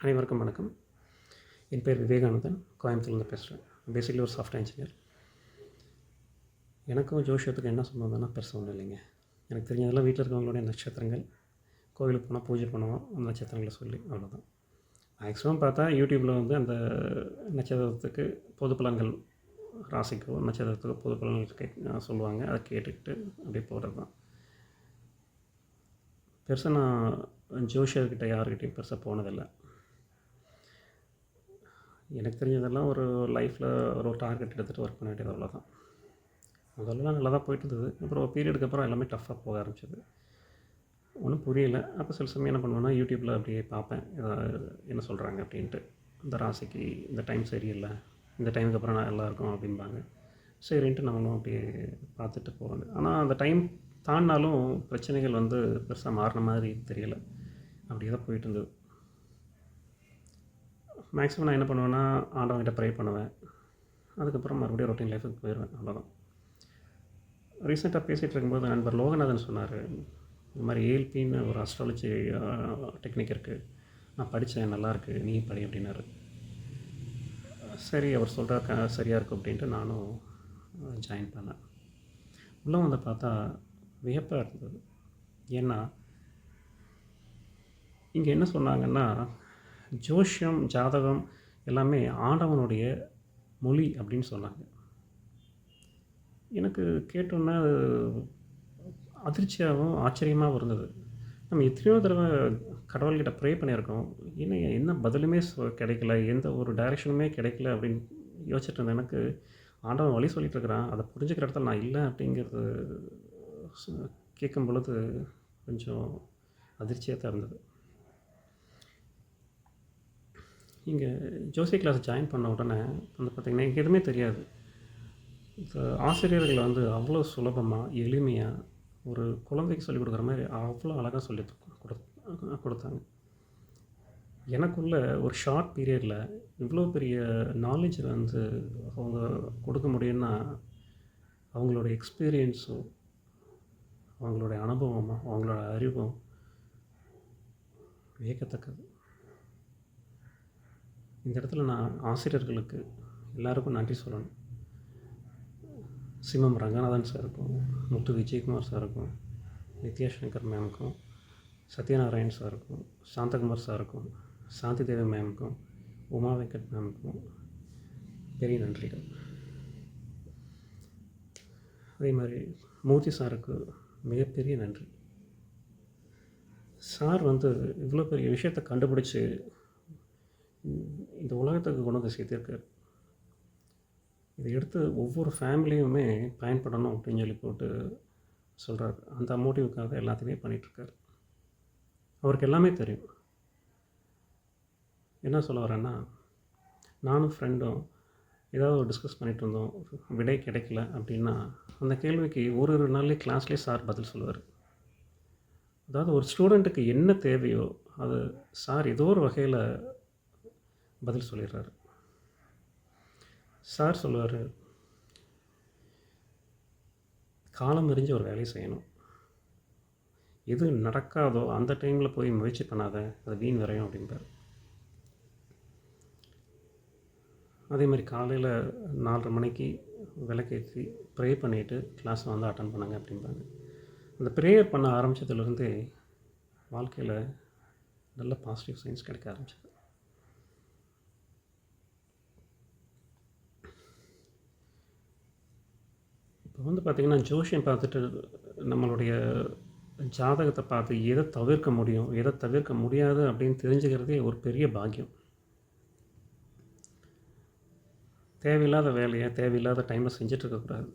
அனைவருக்கும் வணக்கம். என் பேர் விவேகானந்தன் கோயம்புத்தூர்லேருந்து பேசுகிறேன் பேசிக்கலி ஒரு சாஃப்ட்வேர் இன்ஜினியர் எனக்கும் ஜோஷியத்துக்கு என்ன சம்பந்தம்னா பெருசாக ஒன்றும் இல்லைங்க. எனக்கு தெரிஞ்சதெல்லாம் வீட்டில் இருக்கவங்களுடைய நட்சத்திரங்கள் கோவிலுக்கு போனால் பூஜை பண்ணுவோம் அந்த நட்சத்திரங்களை சொல்லி அவ்வளோதான் மேக்ஸிமம் பார்த்தா யூடியூப்பில் வந்து அந்த நட்சத்திரத்துக்கு பொது பலன்கள் ராசிக்கோ நட்சத்திரத்துக்கோ பொது பலன்கள் கே சொல்லுவாங்க. அதை கேட்டுக்கிட்டு அப்படியே போகிறது தான் பெருசாக நான் ஜோஷியர்கிட்ட யாருக்கிட்டேயும் பெருசாக போனதில்லை. எனக்கு தெரிஞ்சதெல்லாம் ஒரு லைஃப்பில் ஒரு டார்கெட் எடுத்துகிட்டு ஒர்க் பண்ண வேண்டியது அவ்வளோதான் முதல்லலாம் நல்லா தான் போயிட்டு இருந்தது. அப்புறம் ஒரு பீரியடுக்கு அப்புறம் எல்லாமே டஃப்பாக போக ஆரம்பிச்சது. ஒன்றும் புரியல. அப்போ சில சமயம் என்ன பண்ணுவேன்னா யூடியூப்பில் அப்படியே பார்ப்பேன். என்ன சொல்கிறாங்க அப்படின்ட்டு. இந்த ராசிக்கு இந்த டைம் சரியில்லை. இந்த டைமுக்கு அப்புறம் நான் நல்லா இருக்கும் அப்படிம்பாங்க. சரின்ட்டு நம்மளும் அப்படியே பார்த்துட்டு போவேன். ஆனால் அந்த டைம் தாண்டினாலும் பிரச்சனைகள் வந்து பெருசாக மாறின மாதிரி தெரியலை. அப்படியே தான் போயிட்டு இருந்தது. மேக்ஸிமம் நான் என்ன பண்ணுவேன்னா ஆண்டவங்கிட்ட ப்ரே பண்ணுவேன். அதுக்கப்புறம் மறுபடியும் ரொட்டீன் லைஃபுக்கு போயிடுவேன் அவ்வளோதான் ரீசெண்டாக பேசிகிட்டு இருக்கும்போது நண்பர் லோகநாதன் சொன்னார் இந்த மாதிரி ஏல்பின்னு ஒரு அஸ்ட்ராலஜி டெக்னிக் இருக்குது நான் படித்தேன் நல்லாயிருக்கு நீ படி அப்படின்னாரு. சரி அவர் சொல்கிற க சரியாக இருக்கும் அப்படின்ட்டு நானும் ஜாயின் பண்ணேன். உள்ளே வந்து பார்த்தா வியப்பாக இருந்தது. ஏன்னா இங்கே என்ன சொன்னாங்கன்னா ஜோஷியம் ஜாதகம் எல்லாமே ஆண்டவனுடைய மொழி அப்படின்னு சொன்னாங்க. எனக்கு கேட்டோன்னே அதிர்ச்சியாகவும் ஆச்சரியமாகவும் இருந்தது. நம்ம எத்தனையோ தடவை கடவுள்கிட்ட ப்ரே பண்ணியிருக்கோம். என்ன என்ன பதிலுமே சொ- கிடைக்கல எந்த ஒரு டைரெக்ஷனுமே கிடைக்கல அப்படின்னு யோசிச்சுட்டு இருந்தேன். எனக்கு ஆண்டவன் வழி சொல்லிட்டு இருக்கிறான். அதை புரிஞ்சுக்கிற இடத்துல நான் இல்லை அப்படிங்கிறது கேட்கும் பொழுது கொஞ்சம் அதிர்ச்சியாக தான் இருந்தது. இங்கே ஜோசி கிளாஸ் ஜாயின் பண்ண உடனே வந்து பார்த்திங்கன்னா எனக்கு எதுவுமே தெரியாது. ஆசிரியர்களை ஆசிரியர்கள் வந்து அவ்வளோ சுலபமாக எளிமையாக ஒரு குழந்தைக்கு சொல்லிக் கொடுக்குற மாதிரி அவ்வளோ அழகாக சொல்லி கொடு கொடுத்தாங்க. எனக்குள்ள ஒரு ஷார்ட் பீரியடில் இவ்வளோ பெரிய நாலேஜ் வந்து அவங்க கொடுக்க முடியும்னா அவங்களோட எக்ஸ்பீரியன்ஸும் அவங்களோட அனுபவமும் அவங்களோட அறிவும் வியக்கத்தக்கது. இந்த இடத்துல நான் ஆசிரியர்களுக்கு எல்லாருக்கும் நன்றி சொல்லணும். சிம்மம் ரங்கநாதன் சாருக்கும் முத்து விஜயகுமார் சாருக்கும் நித்யா சங்கர் மேமுக்கும் சத்யநாராயண் சாருக்கும் சாந்தகுமார் சாருக்கும் சாந்தி தேவி மேமுக்கும் உமா வெங்கட் மேமுக்கும் பெரிய நன்றிகள். அதே மாதிரி மூர்த்தி சாருக்கு மிகப்பெரிய நன்றி. சார் வந்து இவ்வளோ பெரிய விஷயத்தை கண்டுபிடிச்சி இந்த உலகத்துக்கு கொண்டு வந்து சேர்த்திருக்காரு இதை எடுத்து ஒவ்வொரு ஃபேமிலியுமே பயன்படணும் அப்படின்னு சொல்லி போட்டு சொல்கிறாரு அந்த மோட்டிவுக்காக எல்லாத்தையுமே பண்ணிகிட்ருக்காரு அவருக்கு எல்லாமே தெரியும். என்ன சொல்ல வரேன்னா நானும் ஃப்ரெண்டும் ஏதாவது ஒரு டிஸ்கஸ் பண்ணிகிட்டு இருந்தோம். விடை கிடைக்கல அப்படின்னா அந்த கேள்விக்கு ஒரு ஒரு நாள்லேயே கிளாஸ்லேயே சார் பதில் சொல்லுவார். அதாவது ஒரு ஸ்டூடெண்ட்டுக்கு என்ன தேவையோ அது சார் ஏதோ ஒரு வகையில் பதில் சொல்லிடுறாரு. சார் சொல்லுவார் காலம் அறிஞ்சு ஒரு வேலையை செய்யணும். எது நடக்காதோ அந்த டைமில் போய் முயற்சி பண்ணாத அது வீண் விரையும் அப்படிம்பார். அதே மாதிரி காலையில் நாலரை மணிக்கு விளக்கேற்றி ப்ரே பண்ணிவிட்டு கிளாஸ் வந்து அட்டன் பண்ணுங்க அப்படிம்பாங்க. அந்த ப்ரேயர் பண்ண ஆரம்பித்ததுலேருந்தே வாழ்க்கையில் நல்ல பாசிட்டிவ் சைன்ஸ் கிடைக்க ஆரம்பிச்சது. இப்போ வந்து பார்த்திங்கன்னா ஜோஷியம் பார்த்துட்டு நம்மளுடைய ஜாதகத்தை பார்த்து எதை தவிர்க்க முடியும் எதை தவிர்க்க முடியாது அப்படின்னு தெரிஞ்சுக்கிறதே ஒரு பெரிய பாக்கியம். தேவையில்லாத வேலையை தேவையில்லாத டைமில் செஞ்சிட்ருக்கக்கூடாது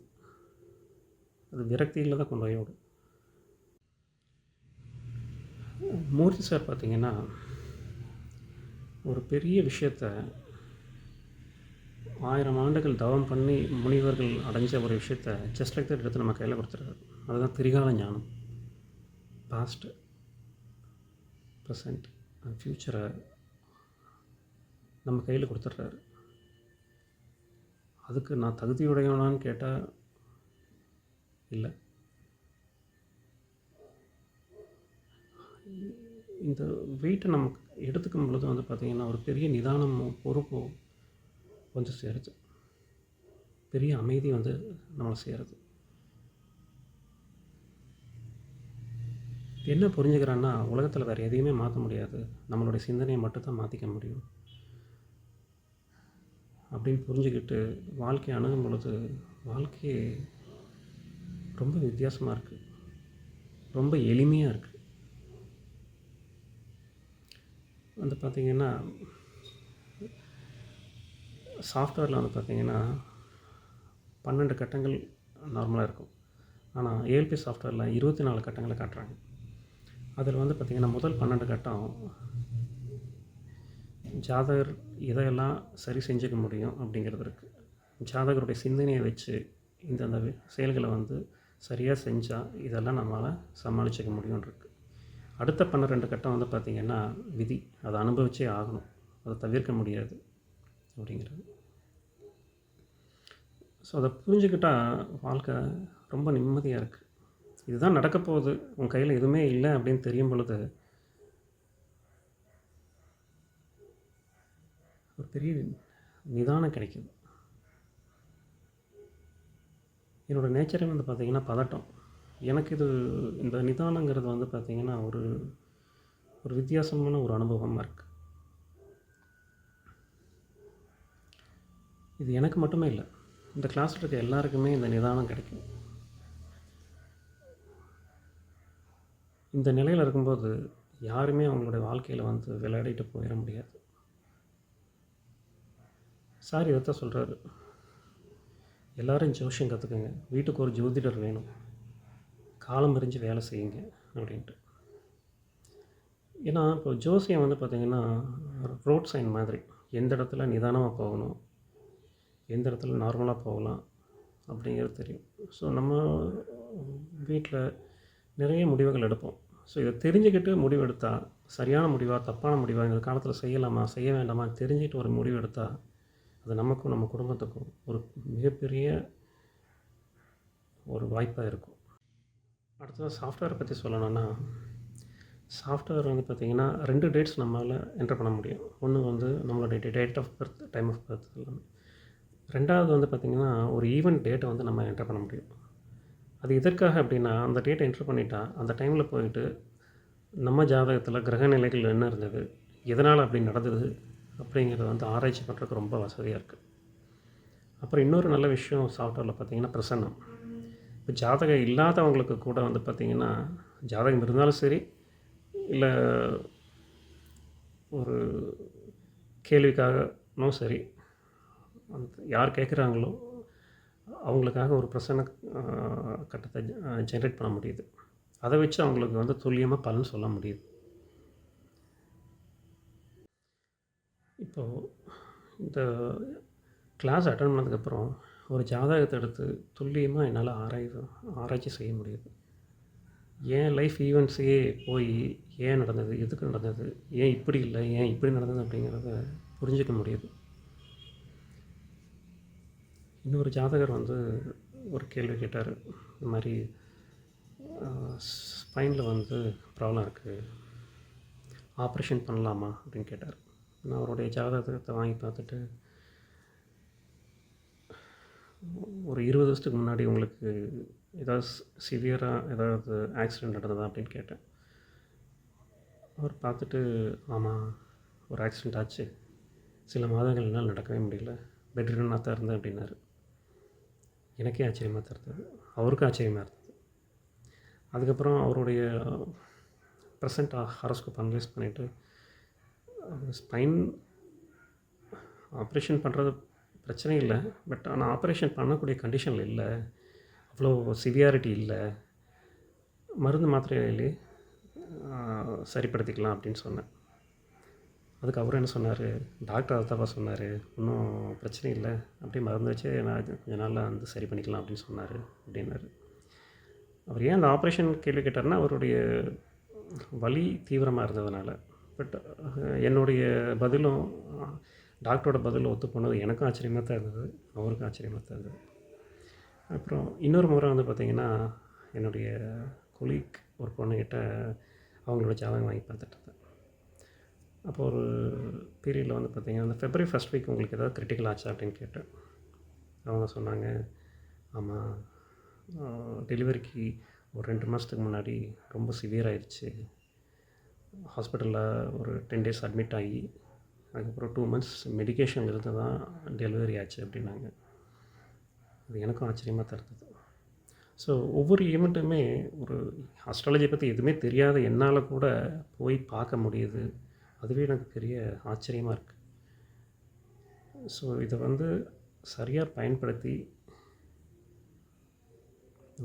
அது விரக்தியில் தான் கொண்டு போய் விடும். மூர்த்தி சார் பார்த்தீங்கன்னா ஒரு பெரிய விஷயத்த ஆயிரம் ஆண்டுகள் தவம் பண்ணி முனிவர்கள் அடைஞ்ச ஒரு விஷயத்த ஜஸ்ட் லைக் தட் எடுத்து நம்ம கையில் கொடுத்துருக்காரு. அதுதான் திரிகால ஞானம். பாஸ்ட் ப்ரெசண்ட் ஃப்யூச்சரை நம்ம கையில் கொடுத்துட்றாரு. அதுக்கு நான் தகுதியுடையவனான்னு கேட்டால் இல்லை. இந்த வெயிட்டை நமக்கு எடுத்துக்கும் பொழுது வந்து பார்த்திங்கன்னா ஒரு பெரிய நிதானமும் பொறுப்பும் கொஞ்சம் சேருது. பெரிய அமைதி வந்து நம்மளை சேருது. என்ன புரிஞ்சுக்கிறான்னா உலகத்தில் வேறு எதையுமே மாற்ற முடியாது. நம்மளுடைய சிந்தனையை மட்டும்தான் மாற்றிக்க முடியும். அப்படின்னு புரிஞ்சுக்கிட்டு வாழ்க்கையை அணுகும் பொழுது வாழ்க்கையே ரொம்ப வித்தியாசமாக இருக்குது ரொம்ப எளிமையாக இருக்குது வந்து பார்த்திங்கன்னா சாஃப்ட்வேரில் வந்து பார்த்திங்கன்னா பன்னெண்டு கட்டங்கள் நார்மலாக இருக்கும். ஆனால் ஏஎல்பி சாஃப்ட்வேரில் இருபத்தி நாலு கட்டங்களை காட்டுறாங்க. அதில் வந்து பார்த்திங்கன்னா முதல் பன்னெண்டு கட்டம் ஜாதகர் இதையெல்லாம் சரி செஞ்சுக்க முடியும் அப்படிங்கிறது இருக்குது ஜாதகருடைய சிந்தனையை வச்சு இந்தந்த செயல்களை வந்து சரியாக செஞ்சால் இதெல்லாம் நம்மளால் சமாளிச்சிக்க முடியும்னு இருக்குது அடுத்த பன்னிரெண்டு கட்டம் வந்து பார்த்திங்கன்னா விதி. அதை அனுபவிச்சே ஆகணும். அதை தவிர்க்க முடியாது அப்படிங்கிறது. ஸோ அதை புரிஞ்சுக்கிட்டால் வாழ்க்கை ரொம்ப நிம்மதியாக இருக்குது இதுதான் நடக்க போகுது. உன் கையில் எதுவுமே இல்லை அப்படின்னு தெரியும் பொழுது ஒரு பெரிய நிதானம் கிடைக்குது. என்னோடய நேச்சரே வந்து பார்த்திங்கன்னா பதட்டம். எனக்கு இது இந்த நிதானங்கிறது வந்து பார்த்திங்கன்னா ஒரு ஒரு வித்தியாசமான ஒரு அனுபவமாக இருக்குது இது எனக்கு மட்டுமே இல்லை. இந்த கிளாஸில் இருக்க எல்லாருக்குமே இந்த நிதானம் கிடைக்கும். இந்த நிலையில் இருக்கும்போது யாருமே அவங்களுடைய வாழ்க்கையில் வந்து விளையாடிட்டு போயிட முடியாது. சார் இதைத்தான் சொல்கிறாரு எல்லோரும் ஜோஷியம் கற்றுக்குங்க வீட்டுக்கு ஒரு ஜோதிடர் வேணும். காலம் அறிஞ்சு வேலை செய்யுங்க அப்படின்ட்டு. ஏன்னா இப்போ ஜோசியம் வந்து பார்த்திங்கன்னா ரோட் சைன் மாதிரி. எந்த இடத்துல நிதானமாக போகணும்? எந்த இடத்துல நார்மலாக போகலாம் அப்படிங்கிறது தெரியும். ஸோ நம்ம வீட்டில் நிறைய முடிவுகள் எடுப்போம். ஸோ இதை தெரிஞ்சுக்கிட்டு முடிவு எடுத்தால் சரியான முடிவாக தப்பான முடிவாக இந்த காலத்தில் செய்யலாமா செய்ய வேண்டாமா தெரிஞ்சுக்கிட்டு ஒரு முடிவு எடுத்தால் அது நமக்கும் நம்ம குடும்பத்துக்கும் ஒரு மிகப்பெரிய ஒரு வாய்ப்பாக இருக்கும். அடுத்தது சாஃப்ட்வேரை பற்றி சொல்லணும்னா சாஃப்ட்வேர் வந்து பார்த்திங்கன்னா ரெண்டு டேட்ஸ் நம்மளால் என்டர் பண்ண முடியும். ஒன்று வந்து நம்மளுடைய date of birth time of birth எல்லாமே. ரெண்டாவது வந்து பார்த்திங்கன்னா ஒரு ஈவெண்ட் டேட்டை வந்து நம்ம என்டர் பண்ண முடியும். அது எதற்காக அப்படின்னா அந்த டேட்டை என்ட்ரு பண்ணிட்டா அந்த டைமில் போயிட்டு நம்ம ஜாதகத்தில் கிரக நிலைகள் என்ன இருந்தது எதனால் அப்படி நடந்தது அப்படிங்கிறத வந்து ஆராய்ச்சி பண்ணுறதுக்கு ரொம்ப வசதியாக இருக்குது அப்புறம் இன்னொரு நல்ல விஷயம் சாஃப்ட்வேரில் பார்த்தீங்கன்னா பிரசன்னம். இப்போ ஜாதகம் இல்லாதவங்களுக்கு கூட வந்து பார்த்திங்கன்னா ஜாதகம் இருந்தாலும் சரி இல்லை ஒரு கேள்விக்காகவும் சரி யார் கேட்குறாங்களோ அவங்களுக்காக ஒரு பிரசன்ன கட்டத்தை ஜென்ரேட் பண்ண முடியுது. அதை வச்சு அவங்களுக்கு வந்து துல்லியமாக பலன் சொல்ல முடியுது. இப்போது இந்த கிளாஸ் அட்டன் பண்ணதுக்கப்புறம் ஒரு ஜாதகத்தை எடுத்து துல்லியமாக என்னால் ஆராய்வு ஆராய்ச்சி செய்ய முடியுது. ஏன் லைஃப் ஈவெண்ட்ஸையே போய் ஏன் நடந்தது எதுக்கு நடந்தது ஏன் இப்படி இல்லை ஏன் இப்படி நடந்தது அப்படிங்கிறத புரிஞ்சிக்க முடியுது. இன்னொரு ஜாதகர் வந்து ஒரு கேள்வி கேட்டார். இந்த மாதிரி ஸ்பைனில் வந்து ப்ராப்ளம் இருக்குது ஆப்ரேஷன் பண்ணலாமா அப்படின்னு கேட்டார். நான் அவருடைய ஜாதகத்தை வாங்கி பார்த்துட்டு ஒரு இருபது வருஷத்துக்கு முன்னாடி உங்களுக்கு ஏதாவது சிவியராக ஏதாவது ஆக்சிடெண்ட் நடந்ததா அப்படின்னு கேட்டேன். அவர் பார்த்துட்டு ஆமாம் ஒரு ஆக்சிடெண்ட் ஆச்சு. சில மாதங்கள் என்னால் நடக்கவே முடியல. பெட்ரூனாக தான் இருந்தேன் அப்படின்னாரு. எனக்கே ஆச்சரியமாக தருது அவருக்கும் ஆச்சரியமாக இருந்தது. அதுக்கப்புறம் அவருடைய ப்ரெசண்ட் ஹாரோஸ்கோப் அனலைஸ் பண்ணிவிட்டு ஸ்பைன் ஆப்ரேஷன் பண்ணுறது பிரச்சனை இல்லை. பட் ஆனால் ஆப்ரேஷன் பண்ணக்கூடிய கண்டிஷனில் இல்லை. அவ்வளோ சிவியாரிட்டி இல்லை. மருந்து மாத்திரையிலே சரிப்படுத்திக்கலாம் அப்படின்னு சொன்னேன். அதுக்கு அவரும் என்ன சொன்னார்? டாக்டர் அதுதாப்பா சொன்னார். ஒன்றும் பிரச்சனை இல்லை. அப்படியே மருந்து வச்சு நான் கொஞ்ச நாளில் வந்து சரி பண்ணிக்கலாம் அப்படின்னு சொன்னார் அப்படின்னாரு. அவர் ஏன் அந்த ஆப்ரேஷன் கேள்வி கேட்டார்னா அவருடைய வலி தீவிரமாக இருந்ததுனால. பட் என்னுடைய பதிலும் டாக்டரோட பதிலும் ஒத்து போனது எனக்கும் ஆச்சரியமாக தான் இருந்தது. அவருக்கும் ஆச்சரியமாக தான் இருந்தது. அப்புறம் இன்னொரு முறை வந்து பார்த்திங்கன்னா என்னுடைய கொலீக் ஒரு பொண்ணுக்கிட்ட அவங்களோட ஜாதகம் வாங்கி பார்த்துட்டு இருந்தேன். அப்போ ஒரு பீரியடில் வந்து பார்த்திங்கன்னா அந்த ஃபெப்ரவரி ஃபஸ்ட் வீக் உங்களுக்கு ஏதாவது கிரிட்டிக்கல் ஆச்சா அப்படின்னு கேட்டேன். அவங்க சொன்னாங்க ஆமாம் டெலிவரிக்கு ஒரு ரெண்டு மாதத்துக்கு முன்னாடி ரொம்ப சிவியர் ஆயிடுச்சு ஹாஸ்பிட்டலில் ஒரு டென் டேஸ் அட்மிட் ஆகி அதுக்கப்புறம் டூ மந்த்ஸ் மெடிக்கேஷன் இருந்து தான் டெலிவரி ஆச்சு அப்படின்னாங்க. அது எனக்கும் ஆச்சரியமாக தருது ஸோ ஒவ்வொரு ஈவெண்ட்டுமே ஒரு அஸ்ட்ராலஜி பற்றி எதுவுமே தெரியாத என்னால் கூட போய் பார்க்க முடியுது. அதுவே எனக்கு பெரிய ஆச்சரியமாக இருக்குது ஸோ இதை வந்து சரியாக பயன்படுத்தி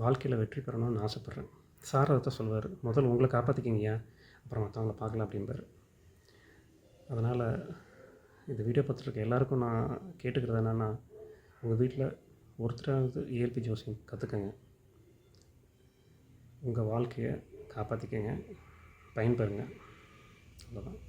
வாழ்க்கையில் வெற்றி பெறணும்னு ஆசைப்பட்றேன். சார் அதை தான் சொல்லுவார் முதல்ல உங்களை காப்பாற்றிக்கிங்கய்யா அப்புறம் மற்றவங்கள பார்க்கலாம் அப்படின்பார் அதனால் இந்த வீடியோ பார்த்துருக்க எல்லாருக்கும் நான் கேட்டுக்கிறது என்னென்னா உங்கள் வீட்டில் ஒருத்தராவது இயல்பு ஜோசியம் கற்றுக்கங்க உங்கள் வாழ்க்கையை காப்பாற்றிக்கங்க பயன்பெறுங்க. அவ்வளோதான்